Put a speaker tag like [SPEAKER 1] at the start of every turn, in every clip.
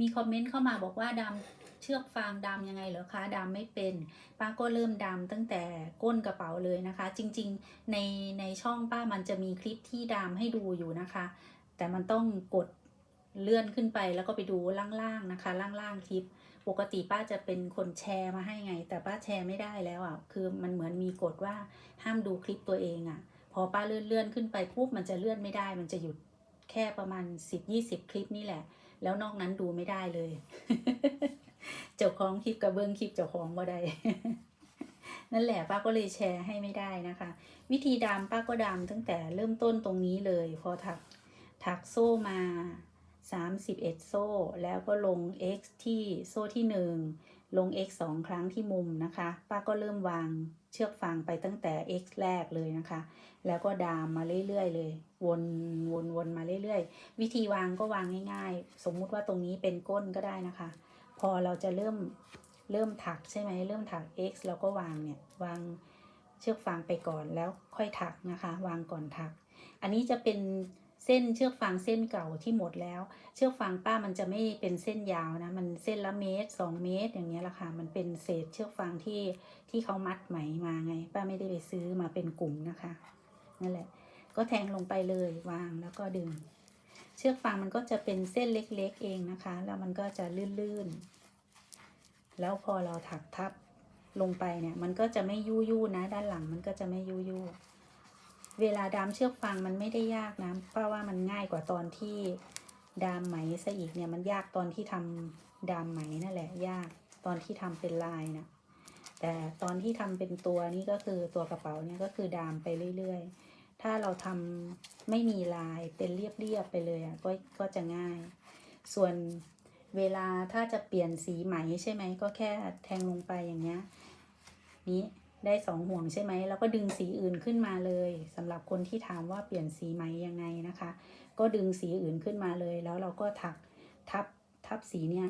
[SPEAKER 1] มีคอมเมนต์เข้ามาบอกว่าดำเชือกฟางดำยังไงเหรอคะดำไม่เป็นป้าก็เริ่มดำตั้งแต่ก้นกระเป๋าเลยนะคะ จริงๆในในช่องป้ามันจะมีคลิปที่ดำให้ดูอยู่นะคะ แต่มันต้องกดเลื่อนขึ้นไปแล้วก็ไปดูล่างๆนะคะ ล่างๆคลิป ปกติป้าจะเป็นคนแชร์มาให้ไง แต่ป้าแชร์ไม่ได้แล้วอะคือมันเหมือนมีกฎว่าห้ามดูคลิปตัวเองอะ พอป้าเลื่อนเลื่อนขึ้นไปปุ๊บมันจะเลื่อนไม่ได้ มันจะหยุดแค่ประมาณสิบยี่สิบคลิปนี่แหละ แล้วนอกนั้นดูไม่ได้เลย เจ้าของคลิปกับเบื้องคลิปเจ้าของบ่ได้นั่นแหละป้าก็เลยแชร์ให้ไม่ได้นะคะ วิธีดามป้าก็ดามตั้งแต่เริ่มต้นตรงนี้เลย พอถักถักโซ่มา 31 โซ่ แล้วก็ลง x ที่โซ่ที่1 ลง x 2 ครั้งที่มุมนะคะ ป้าก็เริ่มวางเชือกฟางไปตั้งแต่ x แรกเลยนะคะ แล้วก็ดามมาเรื่อยๆ เลย วนวนวนมาเรื่อยๆ วิธีวางก็วางง่ายๆ สมมุติว่าตรงนี้เป็นก้นก็ได้นะคะ พอเราจะเริ่มเริ่มถักใช่ไหมเริ่มถัก x เราก็วางเนี่ยวางเชือกฟางไปก่อนแล้วค่อยถักนะคะ วางก่อนถัก อันนี้จะเป็น เส้นเชือกฟางเส้นเก่าที่หมดแล้ว เชือกฟางป้ามันจะไม่เป็นเส้นยาวนะ มันเส้นละเมตรสองเมตร อย่างเงี้ยละค่ะ มันเป็นเศษเชือกฟางที่ที่เขามัดไหมมาไง ป้าไม่ได้ไปซื้อมาเป็นกลุ่มนะคะนั่นแหละ ก็แทงลงไปเลยวางแล้วก็ดึง เชือกฟางมันก็จะเป็นเส้นเล็กๆเองนะคะ แล้วมันก็จะลื่นๆ แล้วพอเราถักทับลงไปเนี่ย มันก็จะไม่ยู่ยู่นะ ด้านหลังมันก็จะไม่ยู่ยู่ เวลาดามเชือกฟางมันไม่ได้ยากนะ เพราะว่ามันง่ายกว่าตอนที่ดามไหมซะอีกเนี่ยมันยากตอนที่ทำดามไหมนั่นแหละ ยากตอนที่ทำเป็นลายนะแต่ตอนที่ทำเป็นตัวนี่ก็คือตัวกระเป๋าเนี่ยก็คือดามไปเรื่อยๆ ถ้าเราทำไม่มีลายเป็นเรียบๆไปเลยอะก็ก็จะง่าย ส่วนเวลาถ้าจะเปลี่ยนสีไหมใช่ไหมก็แค่แทงลงไปอย่างเงี้ยนี้ ได้สองห่วงใช่ไหมแล้วก็ดึงสีอื่นขึ้นมาเลยสำหรับคนที่ถามว่าเปลี่ยนสีไหมยังไงนะคะ ก็ดึงสีอื่นขึ้นมาเลย แล้วเราก็ถักทับทับสีเนี่ย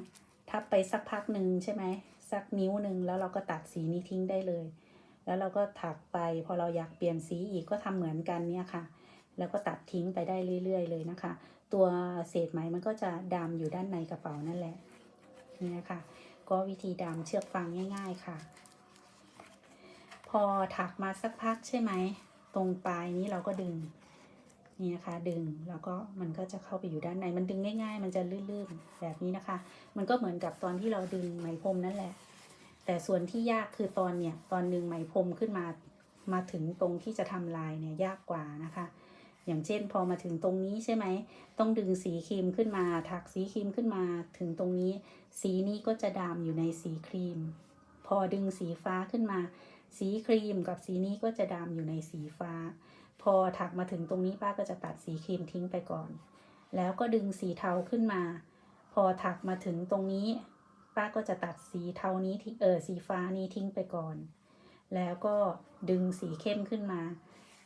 [SPEAKER 1] ทับไปสักพักหนึ่งใช่ไหมสักนิ้วหนึ่งแล้วเราก็ตัดสีนี้ทิ้งได้เลย แล้วเราก็ถักไปพอเราอยากเปลี่ยนสีอีกก็ทำเหมือนกันเนี่ยค่ะ แล้วก็ตัดทิ้งไปได้เรื่อย ๆ เลยนะคะ ตัวเศษไหมมันก็จะดำอยู่ด้านในกระเป๋านั่นแหละเนี่ยค่ะก็วิธีดำเชือกฟางง่าย ๆ ค่ะ พอถักมาสักพักใช่ไหม ตรงปลายนี้เราก็ดึง นี่นะคะ ดึงแล้วก็มันก็จะเข้าไปอยู่ด้านใน มันดึงง่าย ๆ มันจะลื่นๆแบบนี้นะคะ มันก็เหมือนกับตอนที่เราดึงไหมพรมนั่นแหละ แต่ส่วนที่ยากคือตอนเนี่ย ตอนดึงไหมพรมขึ้นมา มาถึงตรงที่จะทำลายเนี่ยยากกว่านะคะ อย่างเช่น พอมาถึงตรงนี้ใช่ไหม ต้องดึงสีครีมขึ้นมา ถักสีครีมขึ้นมาถึงตรงนี้ สีนี้ก็จะดำอยู่ในสีครีม พอดึงสีฟ้าขึ้นมา สีครีมกับสีนี้ก็จะดำอยู่ในสีฟ้า พอถักมาถึงตรงนี้ป้าก็จะตัดสีครีมทิ้งไปก่อน แล้วก็ดึงสีเทาขึ้นมา พอถักมาถึงตรงนี้ ป้าก็จะตัดสีเทานี้เออสีฟ้านี้ทิ้งไปก่อน แล้วก็ดึงสีเข้มขึ้นมา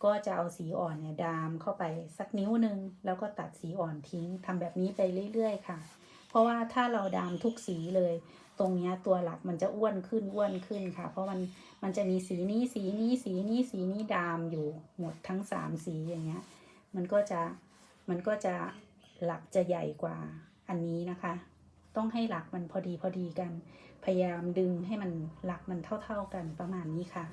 [SPEAKER 1] ก็จะเอาสีอ่อนเนี่ยดามเข้าไปสักนิ้วหนึ่งแล้วก็ตัดสีอ่อนทิ้งทำแบบนี้ไปเรื่อย ๆ ค่ะ ราะว่าถ้าเราดามทุกสีเลย ตรงนี้ตัวหลักมันจะอ้วนขึ้นอ้วนขึ้นค่ะ เพราะมันมันจะมีสีนี้สีนี้สีนี้สีนี้ดามอยู่หมดทั้งสามสีอย่างเงี้ย มันก็จะมันก็จะหลักจะใหญ่กว่าอันนี้นะคะ ต้องให้หลักมันพอดีพอดีกัน พยายามดึงให้มันหลักมันเท่า ๆกันประมาณนี้ค่ะ